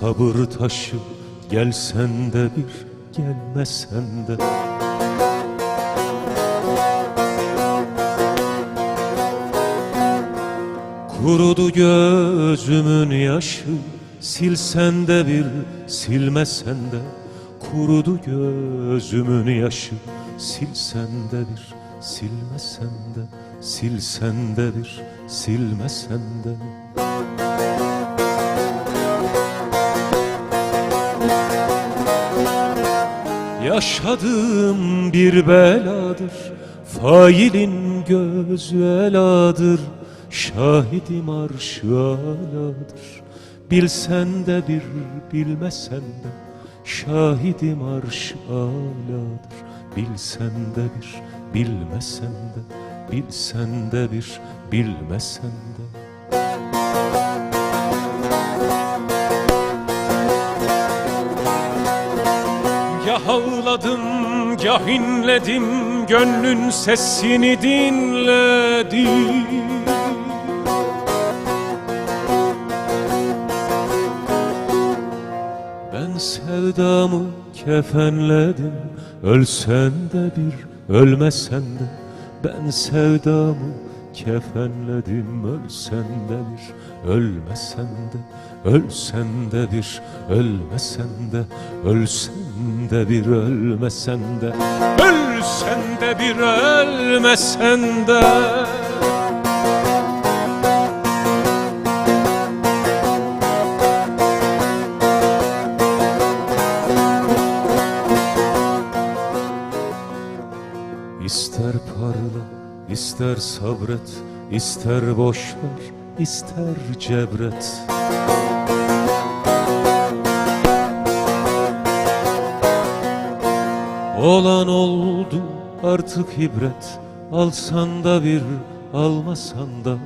Sabır taşı gelsen de bir gelmesen de. Kurudu gözümün yaşı Silsen de bir silmesen de. Kurudu gözümün yaşı Silsen de bir silmesen de. Silsen de bir silmesen de Yaşadığım bir beladır Failin gözü eladır Şahidim arşı aladır. Bilsen de bir bilmesen de Şahidim arş aladır. Bilsen de bir bilmesen de Bilsen de bir bilmesen de ağladım, gah inledim, gönlün sesini dinledim. Ben sevdamı kefenledim, ölsen de bir, ölmesen de. Ben sevdamı kefenledim, ölsen de bir, ölmesen de. Ölsen de bir, ölmesen de, ölsen de bir, ölmesen de, ölsen de bir, ölmesen de. İster parla, ister sabret, ister boş ver, ister cebret. Olan oldu artık ibret, alsan da bir, almasan da.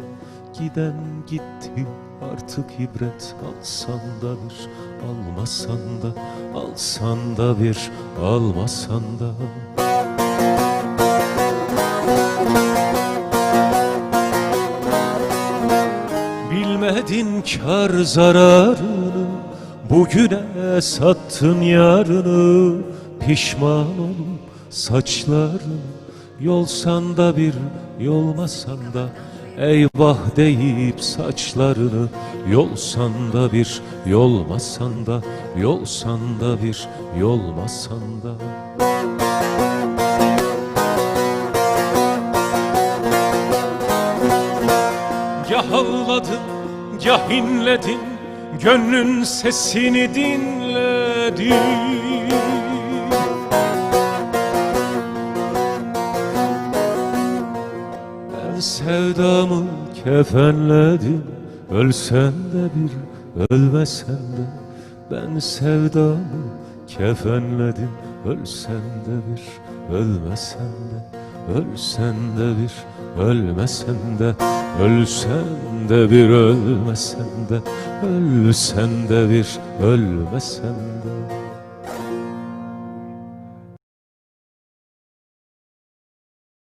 Giden gitti artık ibret, alsan da bir, almasan da, alsan da bir, almasan da. Bilmedin kar zararını Bugüne sattın yarını Pişman olup saçlarını Yolsan da bir yolmasan da Eyvah deyip saçlarını Yolsan da bir yolmasan da Yolsan da bir yolmasan da Gah ağladın, gah inledin, gönlün sesini dinledin. Sevdamı kefenledim, ölsen de bir, ölmesen de. Ben sevdamı kefenledim, ölsen de bir, ölmesen de. Ölsen de bir, ölmesen de, ölsen de bir, ölmesen de, ölsen de bir, ölmesen de.